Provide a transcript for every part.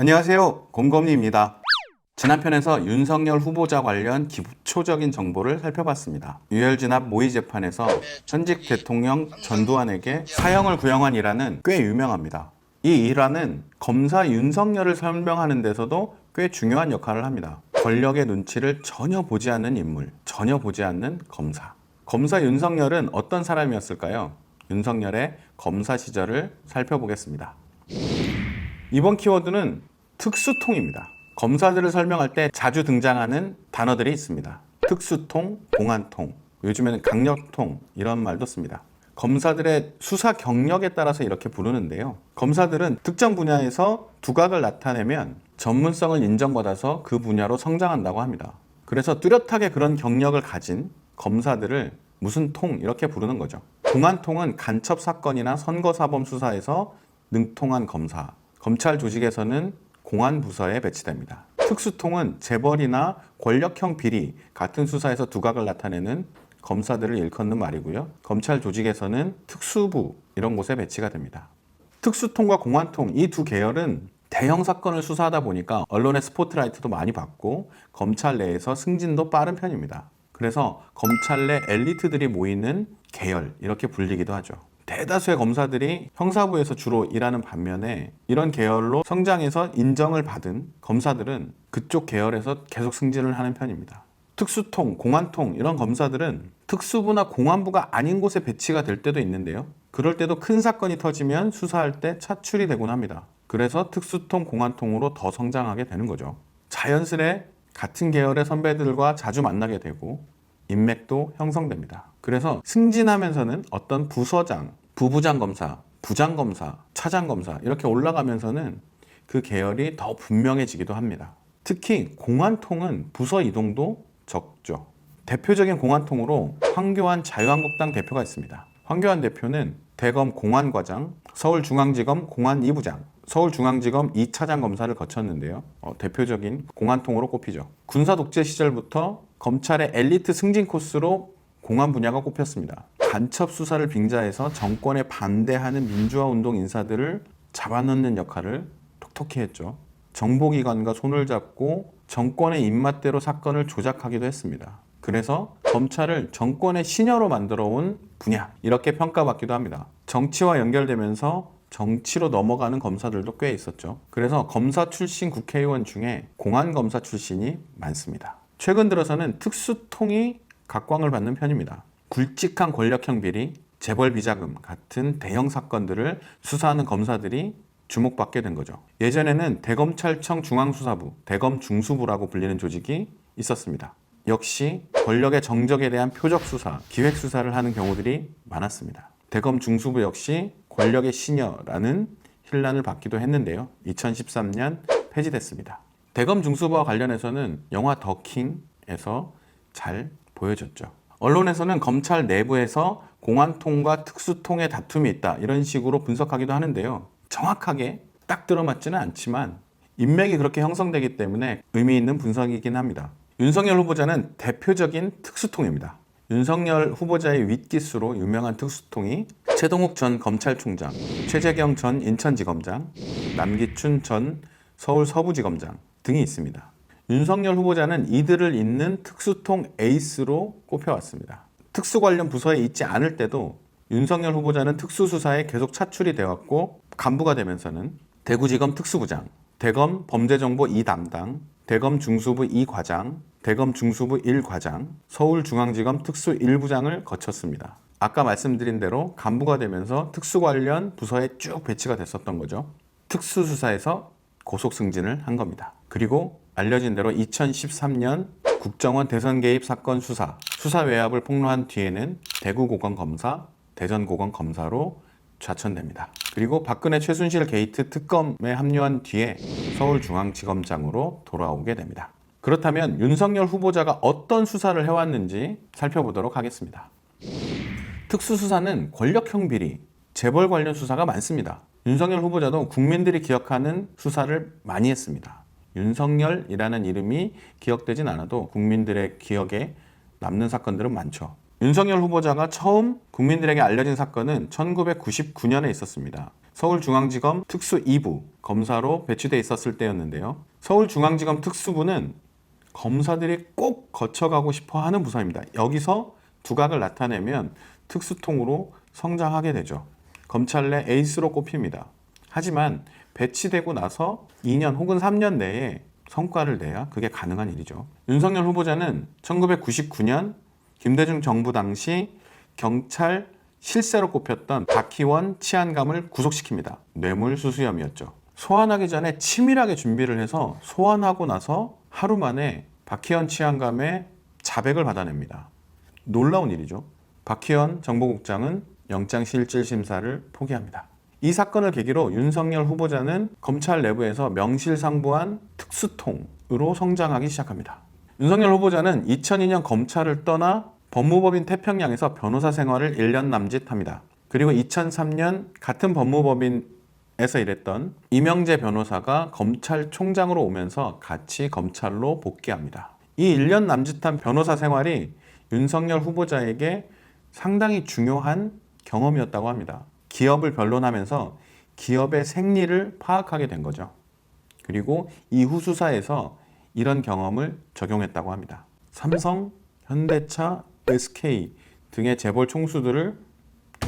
안녕하세요. 곰곰니입니다. 지난 편에서 윤석열 후보자 관련 기초적인 정보를 살펴봤습니다. 유혈진압 모의 재판에서 현직 대통령 전두환에게 사형을 구형한 일화는 꽤 유명합니다. 이 일화는 검사 윤석열을 설명하는 데서도 꽤 중요한 역할을 합니다. 권력의 눈치를 전혀 보지 않는 인물, 전혀 보지 않는 검사. 검사 윤석열은 어떤 사람이었을까요? 윤석열의 검사 시절을 살펴보겠습니다. 이번 키워드는 특수통입니다. 검사들을 설명할 때 자주 등장하는 단어들이 있습니다. 특수통, 공안통, 요즘에는 강력통 이런 말도 씁니다. 검사들의 수사 경력에 따라서 이렇게 부르는데요. 검사들은 특정 분야에서 두각을 나타내면 전문성을 인정받아서 그 분야로 성장한다고 합니다. 그래서 뚜렷하게 그런 경력을 가진 검사들을 무슨 통 이렇게 부르는 거죠. 공안통은 간첩 사건이나 선거사범 수사에서 능통한 검사, 검찰 조직에서는 공안 부서에 배치됩니다. 특수통은 재벌이나 권력형 비리 같은 수사에서 두각을 나타내는 검사들을 일컫는 말이고요. 검찰 조직에서는 특수부 이런 곳에 배치가 됩니다. 특수통과 공안통 이 두 계열은 대형 사건을 수사하다 보니까 언론의 스포트라이트도 많이 받고 검찰 내에서 승진도 빠른 편입니다. 그래서 검찰 내 엘리트들이 모이는 계열 이렇게 불리기도 하죠. 대다수의 검사들이 형사부에서 주로 일하는 반면에 이런 계열로 성장해서 인정을 받은 검사들은 그쪽 계열에서 계속 승진을 하는 편입니다. 특수통, 공안통 이런 검사들은 특수부나 공안부가 아닌 곳에 배치가 될 때도 있는데요. 그럴 때도 큰 사건이 터지면 수사할 때 차출이 되곤 합니다. 그래서 특수통, 공안통으로 더 성장하게 되는 거죠. 자연스레 같은 계열의 선배들과 자주 만나게 되고 인맥도 형성됩니다. 그래서 승진하면서는 어떤 부서장, 부부장 검사, 부장 검사, 차장 검사 이렇게 올라가면서는 그 계열이 더 분명해지기도 합니다. 특히 공안통은 부서 이동도 적죠. 대표적인 공안통으로 황교안 자유한국당 대표가 있습니다. 황교안 대표는 대검 공안과장, 서울중앙지검 공안 2부장, 서울중앙지검 2차장 검사를 거쳤는데요. 어, 대표적인 공안통으로 꼽히죠. 군사 독재 시절부터 검찰의 엘리트 승진 코스로 공안 분야가 꼽혔습니다. 간첩 수사를 빙자해서 정권에 반대하는 민주화 운동 인사들을 잡아넣는 역할을 톡톡히 했죠. 정보기관과 손을 잡고 정권의 입맛대로 사건을 조작하기도 했습니다. 그래서 검찰을 정권의 신여로 만들어 온 분야 이렇게 평가받기도 합니다. 정치와 연결되면서 정치로 넘어가는 검사들도 꽤 있었죠. 그래서 검사 출신 국회의원 중에 공안 검사 출신이 많습니다. 최근 들어서는 특수통이 각광을 받는 편입니다. 굵직한 권력형 비리, 재벌 비자금 같은 대형 사건들을 수사하는 검사들이 주목받게 된 거죠. 예전에는 대검찰청 중앙수사부, 대검 중수부라고 불리는 조직이 있었습니다. 역시 권력의 정적에 대한 표적 수사, 기획 수사를 하는 경우들이 많았습니다. 대검 중수부 역시 권력의 시녀라는 힐난을 받기도 했는데요. 2013년 폐지됐습니다. 대검 중수부와 관련해서는 영화 더킹에서 잘 보여줬죠. 언론에서는 검찰 내부에서 공안통과 특수통의 다툼이 있다 이런 식으로 분석하기도 하는데요. 정확하게 딱 들어맞지는 않지만 인맥이 그렇게 형성되기 때문에 의미 있는 분석이긴 합니다. 윤석열 후보자는 대표적인 특수통입니다. 윤석열 후보자의 윗기수로 유명한 특수통이 최동욱 전 검찰총장, 최재경 전 인천지검장, 남기춘 전 서울 서부지검장 등이 있습니다. 윤석열 후보자는 이들을 잇는 특수통 에이스로 꼽혀왔습니다. 특수 관련 부서에 있지 않을 때도 윤석열 후보자는 특수수사에 계속 차출이 되었고 간부가 되면서는 대구지검 특수부장, 대검 범죄정보 2담당, 대검 중수부 2과장, 대검 중수부 1과장, 서울중앙지검 특수 1부장을 거쳤습니다. 아까 말씀드린 대로 간부가 되면서 특수 관련 부서에 쭉 배치가 됐었던 거죠. 특수수사에서 고속 승진을 한 겁니다. 그리고 알려진 대로 2013년 국정원 대선 개입 사건 수사, 수사 외압을 폭로한 뒤에는 대구고검 검사, 대전고검 검사로 좌천됩니다. 그리고 박근혜 최순실 게이트 특검에 합류한 뒤에 서울중앙지검장으로 돌아오게 됩니다. 그렇다면 윤석열 후보자가 어떤 수사를 해왔는지 살펴보도록 하겠습니다. 특수수사는 권력형 비리, 재벌 관련 수사가 많습니다. 윤석열 후보자도 국민들이 기억하는 수사를 많이 했습니다. 윤석열이라는 이름이 기억되진 않아도 국민들의 기억에 남는 사건들은 많죠. 윤석열 후보자가 처음 국민들에게 알려진 사건은 1999년에 있었습니다. 서울중앙지검 특수 2부 검사로 배치돼 있었을 때였는데요. 서울중앙지검 특수부는 검사들이 꼭 거쳐가고 싶어 하는 부서입니다. 여기서 두각을 나타내면 특수통으로 성장하게 되죠. 검찰 내 에이스로 꼽힙니다. 하지만 배치되고 나서 2년 혹은 3년 내에 성과를 내야 그게 가능한 일이죠. 윤석열 후보자는 1999년 김대중 정부 당시 경찰 실세로 꼽혔던 박희원 치안감을 구속시킵니다. 뇌물 수수 혐의였죠. 소환하기 전에 치밀하게 준비를 해서 소환하고 나서 하루 만에 박희원 치안감의 자백을 받아냅니다. 놀라운 일이죠. 박희원 정보국장은 영장실질심사를 포기합니다. 이 사건을 계기로 윤석열 후보자는 검찰 내부에서 명실상부한 특수통으로 성장하기 시작합니다. 윤석열 후보자는 2002년 검찰을 떠나 법무법인 태평양에서 변호사 생활을 1년 남짓 합니다. 그리고 2003년 같은 법무법인에서 일했던 이명재 변호사가 검찰총장으로 오면서 같이 검찰로 복귀합니다. 이 1년 남짓한 변호사 생활이 윤석열 후보자에게 상당히 중요한 경험이었다고 합니다. 기업을 변론하면서 기업의 생리를 파악하게 된 거죠. 그리고 이후 수사에서 이런 경험을 적용했다고 합니다. 삼성, 현대차, SK 등의 재벌 총수들을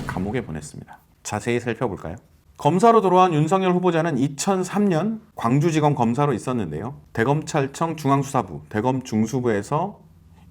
감옥에 보냈습니다. 자세히 살펴볼까요? 검사로 들어온 윤석열 후보자는 2003년 광주지검 검사로 있었는데요. 대검찰청 중앙수사부, 대검 중수부에서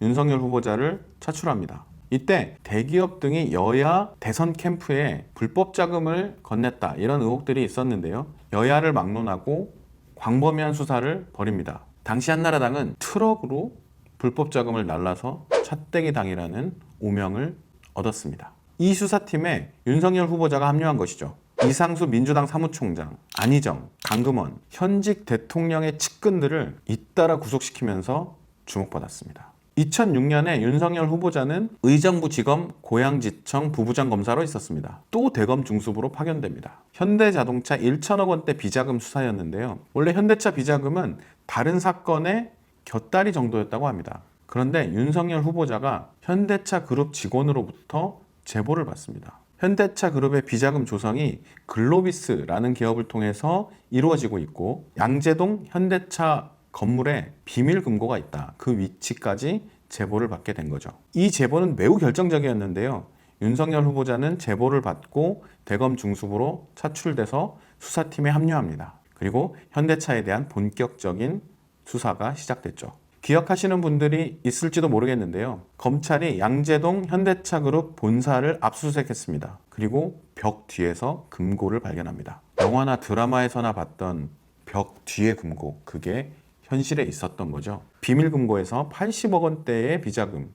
윤석열 후보자를 차출합니다. 이때 대기업 등이 여야 대선 캠프에 불법 자금을 건넸다 이런 의혹들이 있었는데요. 여야를 막론하고 광범위한 수사를 벌입니다. 당시 한나라당은 트럭으로 불법 자금을 날라서 찻대기 당이라는 오명을 얻었습니다. 이 수사팀에 윤석열 후보자가 합류한 것이죠. 이상수 민주당 사무총장, 안희정, 강금원, 현직 대통령의 측근들을 잇따라 구속시키면서 주목받았습니다. 2006년에 윤석열 후보자는 의정부 지검 고양지청 부부장 검사로 있었습니다. 또 대검 중수부로 파견됩니다. 현대자동차 1천억 원대 비자금 수사였는데요. 원래 현대차 비자금은 다른 사건의 곁다리 정도였다고 합니다. 그런데 윤석열 후보자가 현대차 그룹 직원으로부터 제보를 받습니다. 현대차 그룹의 비자금 조성이 글로비스라는 기업을 통해서 이루어지고 있고 양재동 현대차 건물에 비밀 금고가 있다. 그 위치까지 제보를 받게 된 거죠. 이 제보는 매우 결정적이었는데요. 윤석열 후보자는 제보를 받고 대검 중수부로 차출돼서 수사팀에 합류합니다. 그리고 현대차에 대한 본격적인 수사가 시작됐죠. 기억하시는 분들이 있을지도 모르겠는데요. 검찰이 양재동 현대차 그룹 본사를 압수수색했습니다. 그리고 벽 뒤에서 금고를 발견합니다. 영화나 드라마에서나 봤던 벽 뒤의 금고, 그게 현실에 있었던 거죠. 비밀 금고에서 80억 원대의 비자금,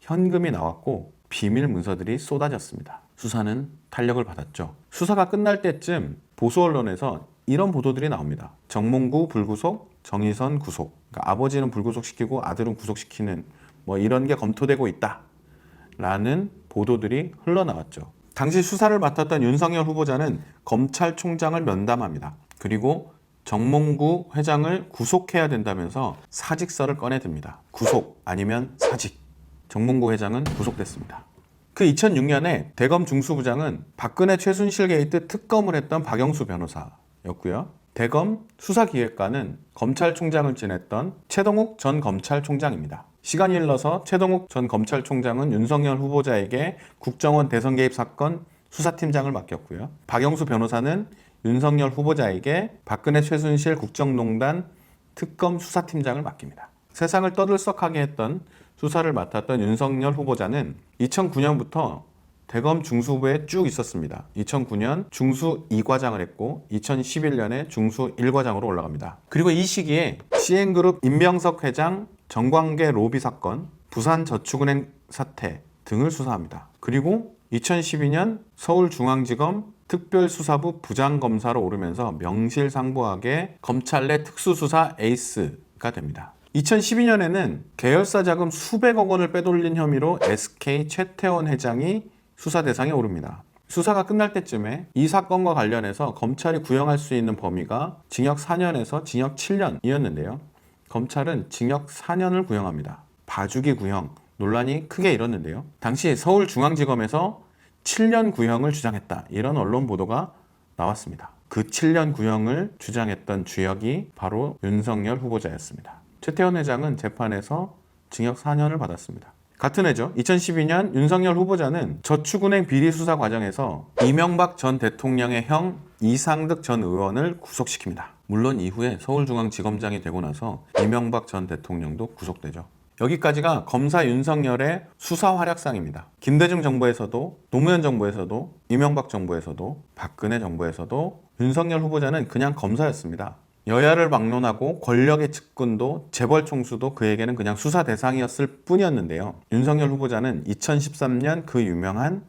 현금이 나왔고 비밀 문서들이 쏟아졌습니다. 수사는 탄력을 받았죠. 수사가 끝날 때쯤 보수 언론에서 이런 보도들이 나옵니다. 정몽구 불구속, 정의선 구속. 그러니까 아버지는 불구속시키고 아들은 구속시키는 뭐 이런 게 검토되고 있다. 라는 보도들이 흘러나왔죠. 당시 수사를 맡았던 윤석열 후보자는 검찰총장을 면담합니다. 그리고 정몽구 회장을 구속해야 된다면서 사직서를 꺼내듭니다. 구속 아니면 사직. 정몽구 회장은 구속됐습니다. 그 2006년에 대검 중수부장은 박근혜 최순실 게이트 특검을 했던 박영수 변호사였고요. 대검 수사기획관은 검찰총장을 지냈던 최동욱 전 검찰총장입니다. 시간이 흘러서 최동욱 전 검찰총장은 윤석열 후보자에게 국정원 대선 개입 사건 수사팀장을 맡겼고요. 박영수 변호사는 윤석열 후보자에게 박근혜 최순실 국정농단 특검 수사팀장을 맡깁니다. 세상을 떠들썩하게 했던 수사를 맡았던 윤석열 후보자는 2009년부터 대검 중수부에 쭉 있었습니다. 2009년 중수 2과장을 했고 2011년에 중수 1과장으로 올라갑니다. 그리고 이 시기에 CN그룹 임명석 회장 정광계 로비 사건, 부산 저축은행 사태 등을 수사합니다. 그리고 2012년 서울중앙지검 특별수사부 부장검사로 오르면서 명실상부하게 검찰 내 특수수사 에이스가 됩니다. 2012년에는 계열사 자금 수백억 원을 빼돌린 혐의로 SK 최태원 회장이 수사 대상에 오릅니다. 수사가 끝날 때쯤에 이 사건과 관련해서 검찰이 구형할 수 있는 범위가 징역 4년에서 징역 7년이었는데요. 검찰은 징역 4년을 구형합니다. 봐주기 구형 논란이 크게 일었는데요. 당시 서울중앙지검에서 7년 구형을 주장했다. 이런 언론 보도가 나왔습니다. 그 7년 구형을 주장했던 주역이 바로 윤석열 후보자였습니다. 최태원 회장은 재판에서 징역 4년을 받았습니다. 같은 해죠. 2012년 윤석열 후보자는 저축은행 비리 수사 과정에서 이명박 전 대통령의 형 이상득 전 의원을 구속시킵니다. 물론 이후에 서울중앙지검장이 되고 나서 이명박 전 대통령도 구속되죠. 여기까지가 검사 윤석열의 수사 활약상입니다. 김대중 정부에서도 노무현 정부에서도 이명박 정부에서도 박근혜 정부에서도 윤석열 후보자는 그냥 검사였습니다. 여야를 막론하고 권력의 측근도 재벌 총수도 그에게는 그냥 수사 대상이었을 뿐이었는데요. 윤석열 후보자는 2013년 그 유명한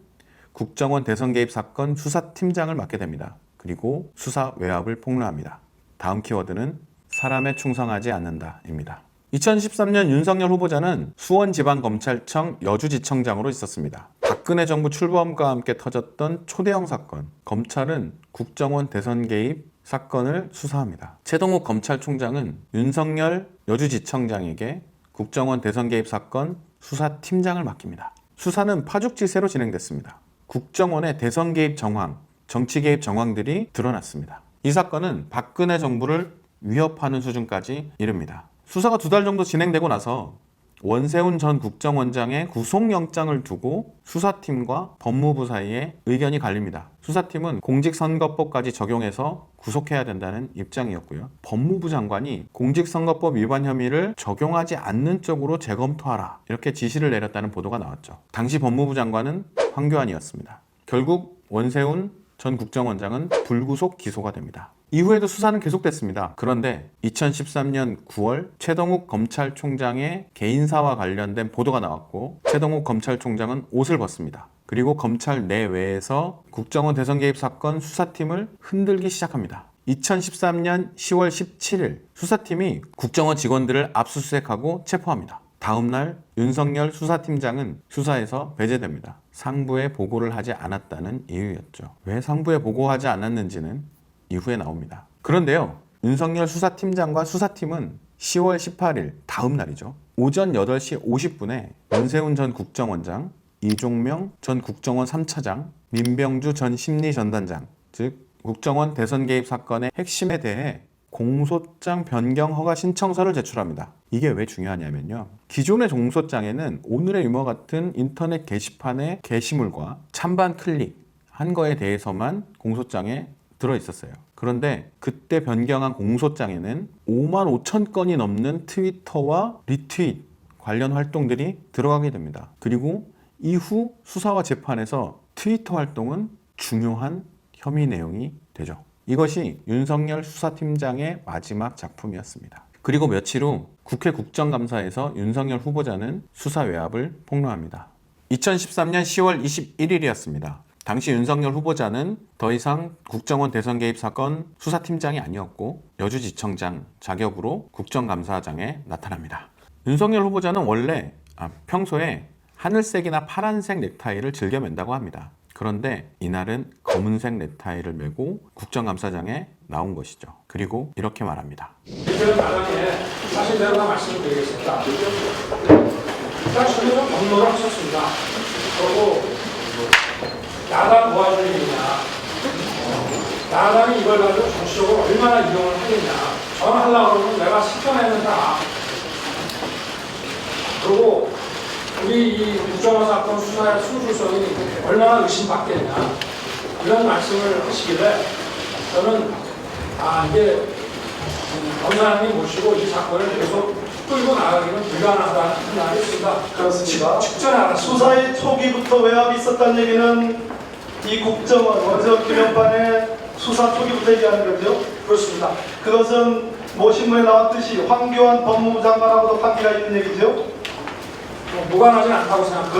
국정원 대선 개입 사건 수사팀장을 맡게 됩니다. 그리고 수사 외압을 폭로합니다. 다음 키워드는 사람에 충성하지 않는다입니다. 2013년 윤석열 후보자는 수원지방검찰청 여주지청장으로 있었습니다. 박근혜 정부 출범과 함께 터졌던 초대형 사건, 검찰은 국정원 대선 개입 사건을 수사합니다. 최동욱 검찰총장은 윤석열 여주지청장에게 국정원 대선 개입 사건 수사팀장을 맡깁니다. 수사는 파죽지세로 진행됐습니다. 국정원의 대선 개입 정황, 정치 개입 정황들이 드러났습니다. 이 사건은 박근혜 정부를 위협하는 수준까지 이릅니다. 수사가 두 달 정도 진행되고 나서 원세훈 전 국정원장의 구속영장을 두고 수사팀과 법무부 사이에 의견이 갈립니다. 수사팀은 공직선거법까지 적용해서 구속해야 된다는 입장이었고요. 법무부 장관이 공직선거법 위반 혐의를 적용하지 않는 쪽으로 재검토하라 이렇게 지시를 내렸다는 보도가 나왔죠. 당시 법무부 장관은 황교안이었습니다. 결국 원세훈 전 국정원장은 불구속 기소가 됩니다. 이후에도 수사는 계속됐습니다. 그런데 2013년 9월 최동욱 검찰총장의 개인사와 관련된 보도가 나왔고 최동욱 검찰총장은 옷을 벗습니다. 그리고 검찰 내외에서 국정원 대선 개입 사건 수사팀을 흔들기 시작합니다. 2013년 10월 17일 수사팀이 국정원 직원들을 압수수색하고 체포합니다. 다음 날 윤석열 수사팀장은 수사에서 배제됩니다. 상부에 보고를 하지 않았다는 이유였죠. 왜 상부에 보고하지 않았는지는 이후에 나옵니다. 그런데요, 윤석열 수사팀장과 수사팀은 10월 18일 다음 날이죠. 오전 8시 50분에 원세훈 전 국정원장, 이종명 전 국정원 3차장, 민병주 전 심리전단장, 즉 국정원 대선 개입 사건의 핵심에 대해 공소장 변경 허가 신청서를 제출합니다. 이게 왜 중요하냐면요. 기존의 공소장에는 오늘의 유머 같은 인터넷 게시판의 게시물과 찬반 클릭 한 거에 대해서만 공소장에 들어 있었어요. 그런데 그때 변경한 공소장에는 5만 5천 건이 넘는 트위터와 리트윗 관련 활동들이 들어가게 됩니다. 그리고 이후 수사와 재판에서 트위터 활동은 중요한 혐의 내용이 되죠. 이것이 윤석열 수사팀장의 마지막 작품이었습니다. 그리고 며칠 후 국회 국정감사에서 윤석열 후보자는 수사 외압을 폭로합니다. 2013년 10월 21일이었습니다. 당시 윤석열 후보자는 더 이상 국정원 대선 개입 사건 수사팀장이 아니었고 여주지청장 자격으로 국정감사장에 나타납니다. 윤석열 후보자는 원래 아, 평소에 하늘색이나 파란색 넥타이를 즐겨 맨다고 합니다. 그런데 이날은 검은색 넥타이를 메고 국정감사장에 나온 것이죠. 그리고 이렇게 말합니다. 이제는 나중에 사실대로 다 말씀을 드리겠습니다. 일단 저는 업로를 하셨습니다. 그리고 야당 도와줄 일이냐, 어, 야당이 이걸 가지고 정치적으로 얼마나 이용을 하겠냐. 저는 하려고 그러면 내가 시켜내는 다. 그리고 우리 이 국정원 사건 수사의 순수성이 얼마나 의심받겠냐. 이런 말씀을 하시길래 저는 아 이게 검사님 모시고 이 사건을 계속 끌고 나가기는 불가능하다는 생각이 있습니다. 그렇습니다. 직전에 알았습니다. 수사의 초기부터 외압이 있었다는 얘기는 이 국정원 원석 김영판의 수사 초기부터 얘기하는 거죠. 그렇습니다. 그것은 모신문에 나왔듯이 황교안 법무부 장관하고도 관계가 있는 얘기죠. 뭐 무관하지 않다고 생각합니다.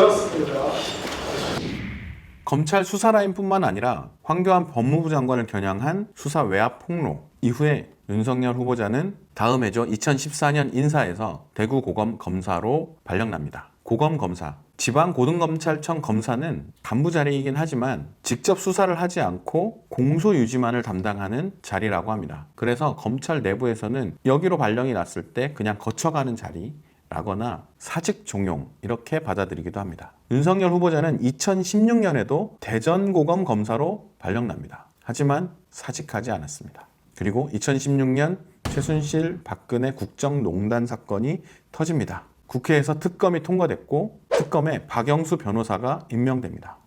검찰 수사 라인뿐만 아니라 황교안 법무부 장관을 겨냥한 수사 외압 폭로 이후에 윤석열 후보자는 다음 해죠 2014년 인사에서 대구 고검 검사로 발령납니다. 고검 검사 지방 고등검찰청 검사는 간부 자리이긴 하지만 직접 수사를 하지 않고 공소 유지만을 담당하는 자리라고 합니다. 그래서 검찰 내부에서는 여기로 발령이 났을 때 그냥 거쳐가는 자리 라거나 사직 종용 이렇게 받아들이기도 합니다. 윤석열 후보자는 2016년에도 대전고검 검사로 발령납니다. 하지만 사직하지 않았습니다. 그리고 2016년 최순실 박근혜 국정농단 사건이 터집니다. 국회에서 특검이 통과됐고 특검에 박영수 변호사가 임명됩니다.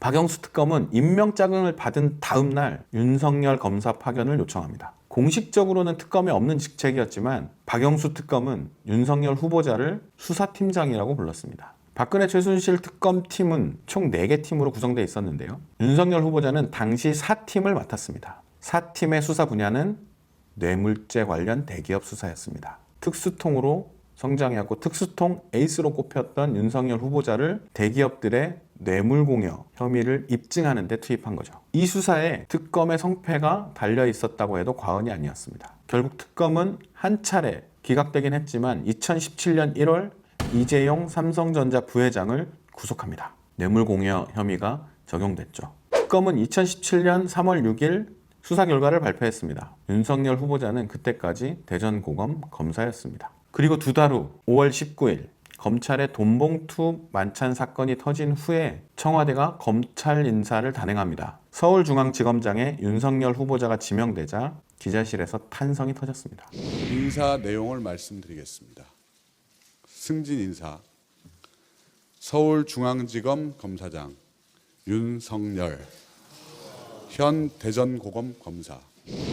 박영수 특검은 임명장을 받은 다음 날 윤석열 검사 파견을 요청합니다. 공식적으로는 특검에 없는 직책이었지만 박영수 특검은 윤석열 후보자를 수사팀장이라고 불렀습니다. 박근혜 최순실 특검팀은 총 4개 팀으로 구성되어 있었는데요. 윤석열 후보자는 당시 4팀을 맡았습니다. 4팀의 수사 분야는 뇌물죄 관련 대기업 수사였습니다. 특수통으로 성장해왔고 특수통 에이스로 꼽혔던 윤석열 후보자를 대기업들의 뇌물 공여 혐의를 입증하는 데 투입한 거죠. 이 수사에 특검의 성패가 달려 있었다고 해도 과언이 아니었습니다. 결국 특검은 한 차례 기각되긴 했지만 2017년 1월 이재용 삼성전자 부회장을 구속합니다. 뇌물 공여 혐의가 적용됐죠. 특검은 2017년 3월 6일 수사 결과를 발표했습니다. 윤석열 후보자는 그때까지 대전고검 검사였습니다. 그리고 두 달 후 5월 19일 검찰의 돈봉투 만찬 사건이 터진 후에 청와대가 검찰 인사를 단행합니다. 서울중앙지검장에 윤석열 후보자가 지명되자 기자실에서 탄성이 터졌습니다. 인사 내용을 말씀드리겠습니다. 승진 인사 서울중앙지검 검사장 윤석열 현 대전고검 검사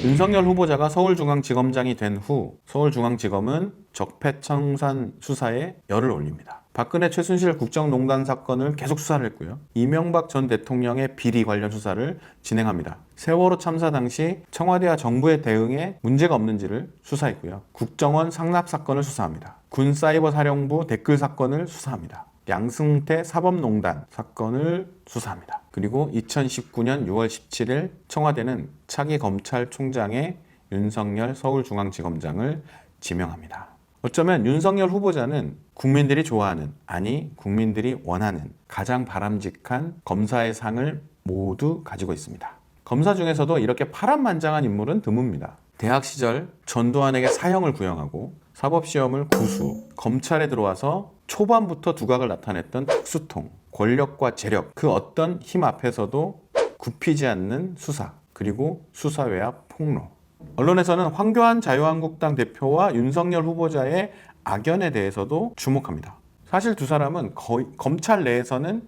윤석열 후보자가 서울중앙지검장이 된 후 서울중앙지검은 적폐청산 수사에 열을 올립니다. 박근혜 최순실 국정농단 사건을 계속 수사를 했고요. 이명박 전 대통령의 비리 관련 수사를 진행합니다. 세월호 참사 당시 청와대와 정부의 대응에 문제가 없는지를 수사했고요. 국정원 상납 사건을 수사합니다. 군 사이버 사령부 댓글 사건을 수사합니다. 양승태 사법농단 사건을 수사합니다. 그리고 2019년 6월 17일 청와대는 차기 검찰총장에 윤석열 서울중앙지검장을 지명합니다. 어쩌면 윤석열 후보자는 국민들이 좋아하는, 아니 국민들이 원하는 가장 바람직한 검사의 상을 모두 가지고 있습니다. 검사 중에서도 이렇게 파란만장한 인물은 드뭅니다. 대학 시절 전두환에게 사형을 구형하고 사법시험을 구수, 검찰에 들어와서 초반부터 두각을 나타냈던 특수통, 권력과 재력, 그 어떤 힘 앞에서도 굽히지 않는 수사, 그리고 수사 외압 폭로. 언론에서는 황교안 자유한국당 대표와 윤석열 후보자의 악연에 대해서도 주목합니다. 사실 두 사람은 거의 검찰 내에서는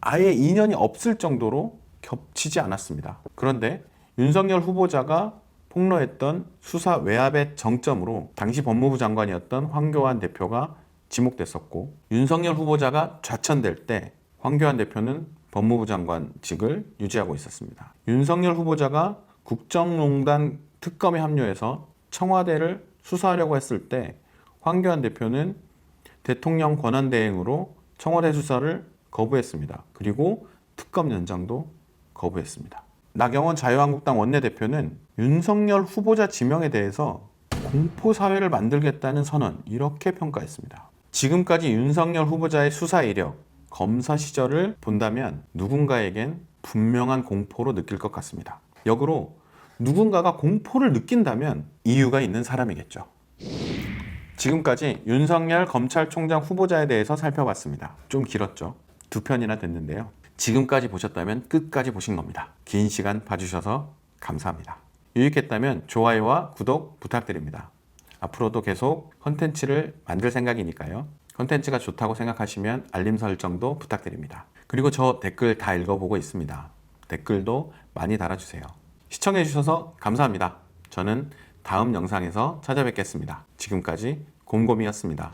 아예 인연이 없을 정도로 겹치지 않았습니다. 그런데 윤석열 후보자가 폭로했던 수사 외압의 정점으로 당시 법무부 장관이었던 황교안 대표가 지목됐었고 윤석열 후보자가 좌천될 때 황교안 대표는 법무부 장관직을 유지하고 있었습니다. 윤석열 후보자가 국정농단 특검에 합류해서 청와대를 수사하려고 했을 때 황교안 대표는 대통령 권한 대행으로 청와대 수사를 거부했습니다. 그리고 특검 연장도 거부했습니다. 나경원 자유한국당 원내대표는 윤석열 후보자 지명에 대해서 공포 사회를 만들겠다는 선언 이렇게 평가했습니다. 지금까지 윤석열 후보자의 수사 이력, 검사 시절을 본다면 누군가에겐 분명한 공포로 느낄 것 같습니다. 역으로 누군가가 공포를 느낀다면 이유가 있는 사람이겠죠. 지금까지 윤석열 검찰총장 후보자에 대해서 살펴봤습니다. 좀 길었죠. 두 편이나 됐는데요. 지금까지 보셨다면 끝까지 보신 겁니다. 긴 시간 봐주셔서 감사합니다. 유익했다면 좋아요와 구독 부탁드립니다. 앞으로도 계속 컨텐츠를 만들 생각이니까요. 컨텐츠가 좋다고 생각하시면 알림 설정도 부탁드립니다. 그리고 저 댓글 다 읽어보고 있습니다. 댓글도 많이 달아주세요. 시청해주셔서 감사합니다. 저는 다음 영상에서 찾아뵙겠습니다. 지금까지 곰곰이었습니다.